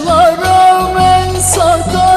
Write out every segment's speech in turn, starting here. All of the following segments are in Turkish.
Aşıklara men satarım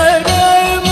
Gözellere